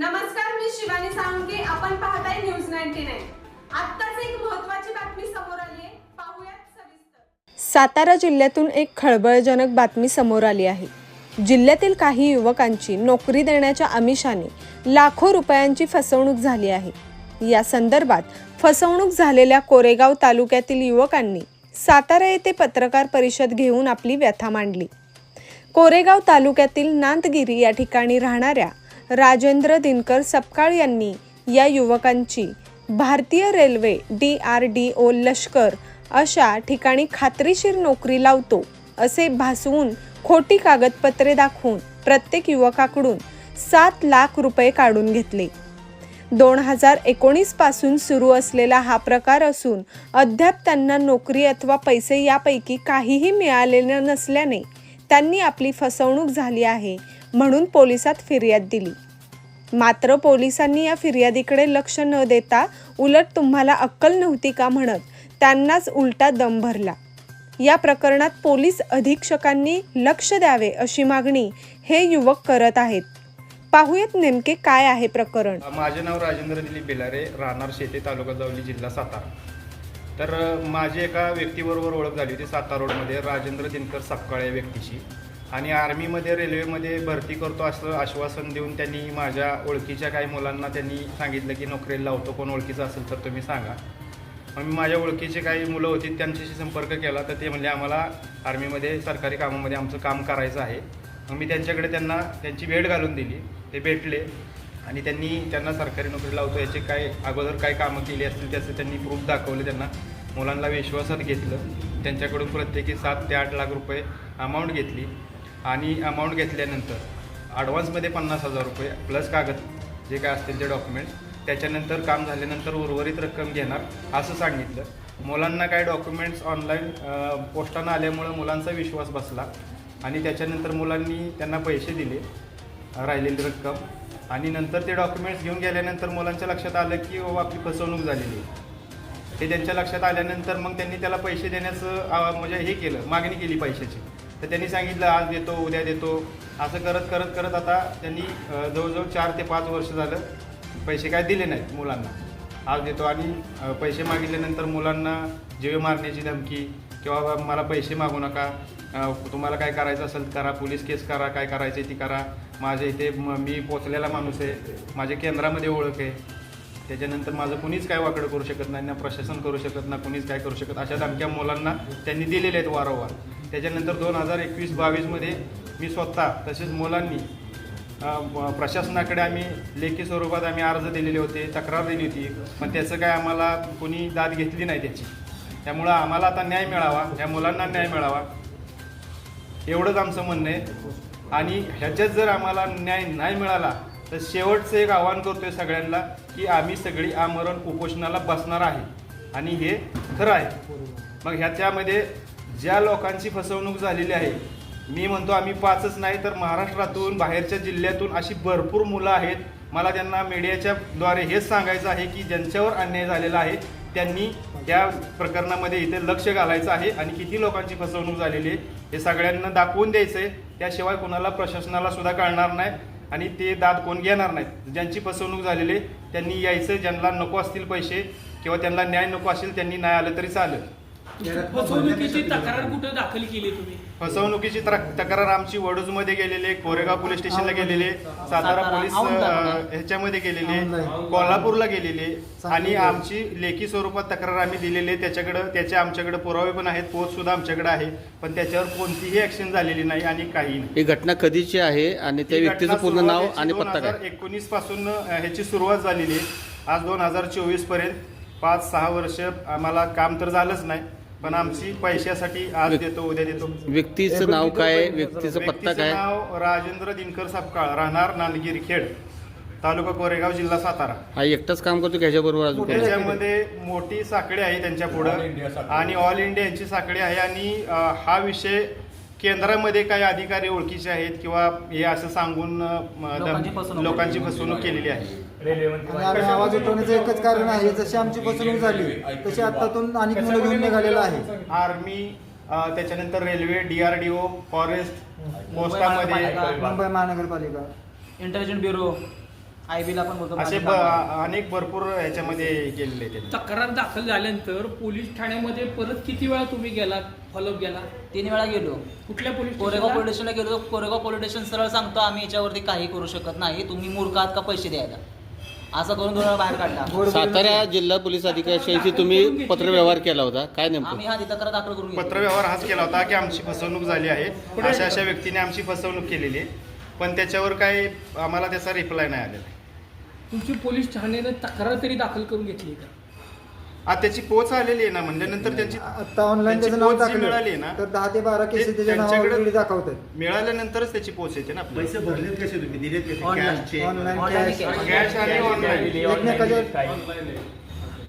नमस्कार मी शिवानी साळुंके. आपण पाहताय न्यूज नाईन्टी नाईन. आत्ताच एक महत्वाची बातमी समोर आली आहे पाहूयात सविस्तर. सातारा जिल्ह्यातून एक खळबळजनक बातमी समोर आली आहे. जिल्ह्यातील काही युवकांची नोकरी देण्याच्या आमिषाने लाखो रुपयांची फसवणूक झाली आहे. या संदर्भात फसवणूक झालेल्या कोरेगाव तालुक्यातील युवकांनी सातारा येथे पत्रकार परिषद घेऊन आपली व्यथा मांडली. कोरेगाव तालुक्यातील नांदगिरी या ठिकाणी राहणाऱ्या राजेंद्र दिनकर सपकाळ यांनी या युवकांची भारतीय railway D R D O लष्कर अशा ठिकाणी खात्रीशीर नोकरी लावतो असे भासवून खोटी कागदपत्रे दाखवून प्रत्येक युवकाकडून सात लाख रुपये काढून घेतले. दोन हजार एकोणीसपासून सुरू असलेला हा प्रकार असून अद्याप त्यांना नोकरी अथवा पैसे यापैकी काहीही मिळालेले नसल्याने त्यांनी आपली फसवणूक झाली आहे म्हणून पोलिसात फिर्याद दिली. मात्र पोलिसांनी या फिर्यादीकडे लक्ष न देता उलट तुम्हाला अक्कल नव्हती का म्हणत त्यांनाच उलटा दम भरला. या प्रकरणात पोलीस अधीक्षकांनी लक्ष द्यावे अशी मागणी हे युवक करत आहेत. पाहूयात नेमके काय आहे प्रकरण. माझे नाव राजेंद्र दिलीप बेलारे राहणार शेते तालुका जावली जिल्हा सातारा. तर माझी एका व्यक्तीबरोबर ओळख झाली होती सातारा रोडमध्ये राजेंद्र दिनकर सपकाळ या व्यक्तीशी आणि आर्मीमध्ये रेल्वेमध्ये भरती करतो असं आश्वासन देऊन त्यांनी माझ्या ओळखीच्या काही मुलांना त्यांनी सांगितलं की नोकरीला लावतो कोण ओळखीचं असेल तर तुम्ही सांगा. मग मी माझ्या ओळखीचे काही मुलं होती त्यांच्याशी संपर्क केला तर ते म्हणजे आम्हाला आर्मीमध्ये सरकारी कामामध्ये आमचं काम करायचं आहे. मग मी त्यांच्याकडे त्यांना त्यांची भेट घालून दिली. ते भेटले आणि त्यांनी त्यांना सरकारी नोकरी लावतो याचे काय अगोदर काय कामं केली असतील त्याचं त्यांनी प्रूफ दाखवले त्यांना. मुलांना विश्वासात घेतलं. त्यांच्याकडून प्रत्येकी सात ते आठ लाख रुपये अमाऊंट घेतली. आणि अमाऊंट घेतल्यानंतर ॲडव्हान्समध्ये पन्नास हजार रुपये प्लस कागद जे काय असतील ते डॉक्युमेंट्स त्याच्यानंतर काम झाल्यानंतर उर्वरित रक्कम घेणार असं सांगितलं. मुलांना काय डॉक्युमेंट्स ऑनलाईन पोस्टानं आल्यामुळं मुलांचा विश्वास बसला आणि त्याच्यानंतर मुलांनी त्यांना पैसे दिले राहिलेली रक्कम. आणि नंतर ते डॉक्युमेंट्स घेऊन गेल्यानंतर मुलांच्या लक्षात आलं की बाबा आपली फसवणूक झालेली आहे. ते त्यांच्या लक्षात आल्यानंतर मग त्यांनी त्याला पैसे देण्याचं म्हणजे हे केलं मागणी केली पैशाची. तर त्यांनी सांगितलं आज देतो उद्या देतो. असं करत करत करत आता त्यांनी जवळजवळ चार ते पाच वर्ष झालं पैसे काय दिले नाहीत मुलांना. आज देतो आणि पैसे मागितल्यानंतर मुलांना जीवे मारण्याची धमकी किंवा मला पैसे मागू नका. तुम्हाला काय करायचं असेल करा. पोलीस केस करा. काय करायचं ती करा. माझ्या इथे मी पोचलेला माणूस आहे. माझ्या केंद्रामध्ये ओळख आहे. त्याच्यानंतर माझं कुणीच काय वाकडं करू शकत नाही ना प्रशासन करू शकत ना कुणीच काय करू शकत. अशा धमक्या मुलांना त्यांनी दिलेल्या आहेत वारंवार. त्याच्यानंतर दोन हजार एकवीस बावीसमध्ये मी स्वतः तसेच मुलांनी प्रशासनाकडे आम्ही लेखी स्वरूपात आम्ही अर्ज दिलेले होते तक्रार दिली होती पण त्याचं काय आम्हाला कोणी दाद घेतली नाही त्याची. त्यामुळं आम्हाला आता न्याय मिळावा या मुलांना न्याय मिळावा एवढंच आमचं म्हणणं आहे. आणि ह्याच्यात जर आम्हाला न्याय नाही मिळाला तर शेवटचं एक आव्हान आहे सगळ्यांना की आम्ही सगळी आमरण उपोषणाला बसणार आहे. आणि हे खरं आहे. मग ह्याच्यामध्ये ज्या लोकांची फसवणूक झालेली आहे मी म्हणतो आम्ही पाचच नाही तर महाराष्ट्रातून बाहेरच्या जिल्ह्यातून अशी भरपूर मुलं आहेत. मला त्यांना मीडियाच्या द्वारे हेच सांगायचं आहे की ज्यांच्यावर अन्याय झालेला आहे त्यांनी या प्रकरणामध्ये इथे लक्ष घालायचं आहे आणि किती लोकांची फसवणूक झालेली आहे हे सगळ्यांना दाखवून द्यायचं आहे त्याशिवाय कोणाला प्रशासनाला सुद्धा कळणार नाही आणि ते दाद कोण घेणार नाहीत ज्यांची फसवणूक झालेली आहे त्यांनी यायचं ज्यांना नको असतील पैसे किंवा त्यांना न्याय नको असेल त्यांनी नाही आलं तरी चालेल. फसवणुकीची तक्रार कुठं दाखल केली तुम्ही? फसवणुकीची तक्रार आमची वडूजमध्ये गेलेली कोरेगाव पोलीस स्टेशनला गेलेले सातारा पोलीस ह्याच्यामध्ये गेलेले कोल्हापूरला गेलेले आणि आमची लेखी स्वरूपात तक्रार आम्ही दिलेली आहे. त्याच्याकडं त्याचे आमच्याकडे पुरावे पण आहेत पोच सुद्धा आमच्याकडे आहे. पण त्याच्यावर कोणतीही ऍक्शन झालेली नाही आणि काही नाही. ही घटना कधीची आहे आणि त्या व्यक्तीचं पूर्ण नाव आणि पत्ता काय? एकोणीसपासून ह्याची सुरुवात झालेली आहे. आज दोन हजार चोवीसपर्यंत पाच सहा वर्ष आम्हाला काम तर झालंच नाही. पण आमची पैशासाठी आज देतो उद्या देतो. व्यक्तीचं नाव काय व्यक्तीचं पत्ता व्यक्तीचं काय? नाव राजेंद्र दिनकर सपकाळ राहणार नांदगिरी खेड तालुका कोरेगाव जिल्हा सातारा. हा एकटाच काम करतो की ह्याच्याबरोबर अजून कोणी? त्याच्यामध्ये मोठी साखळी आहे त्यांच्या पुढं आणि ऑल इंडिया यांची साखळी आहे आणि अं, हा विषय केंद्रामध्ये काही अधिकारी ओळखीचे आहेत किंवा हे असं सांगून लोकांची फसवणूक लोकांची फसवणूक केलेली आहे. आणि आम्ही आवाज उठवण्याचं एकच कारण आहे जशी आमची फसवणूक झाली तशी आत्तातून अनेक मुलं घेऊन निघालेलं आहे. आर्मी अं, त्याच्यानंतर रेल्वे डीआरडीओ फॉरेस्ट पोस्टामध्ये मुंबई महानगरपालिका. Intelligent bureau. आय बीला पण बोलतो असे ब-. अनेक भरपूर ह्याच्यामध्ये गेलेले आहेत. त्यांनी. तक्रार दाखल झाल्यानंतर पोलीस ठाण्यामध्ये परत किती वेळा तुम्ही गेला फॉलोअप गेला तीन वेळा गेलो. कुठल्या पोलीस कोरेगाव स्टेशनला? पोलीस स्टेशनला गेलो. कोरेगाव पोलीस स्टेशन सरळ सांगतो आम्ही याच्यावरती काही करू शकत नाही. तुम्ही मूर्ख आहात का पैसे द्यायला? असं करून दोन वेळा बाहेर काढला. सातारा जिल्हा पोलीस अधिकाऱ्याशी तुम्ही पत्रव्यवहार केला होता? काय नेमकं? आम्ही हा ती तक्रार दाखल करून घेतली. पत्रव्यवहार हाच केला होता की आमची फसवणूक झाली आहे. अशा अशा व्यक्तीने आमची फसवणूक केलेली आहे. पण त्याच्यावर काही आम्हाला त्याचा रिप्लाय नाही आलेला. आहे. तुमची पोलीस ठाण्याने तक्रार तरी दाखल करून घेतली का? आता त्याची पोच आलेली आहे ना म्हणल्यानंतर त्यांची आता ऑनलाईन त्यांची त्याचं नाव पोच जी मिळाली टाकलं ना, तर दहा ते बारा केसेस ते त्याच्या त्यांच्याकडे- दाखवतात मिळाल्यानंतरच त्याची पोच येते ना आपल्याला. पैसे भरलेत कसे तुम्ही? दिलेत कसे? Online. कॅशचे ऑनलाईन Online कॅश. कॅश आणि ऑनलाईन एकमेकाच्या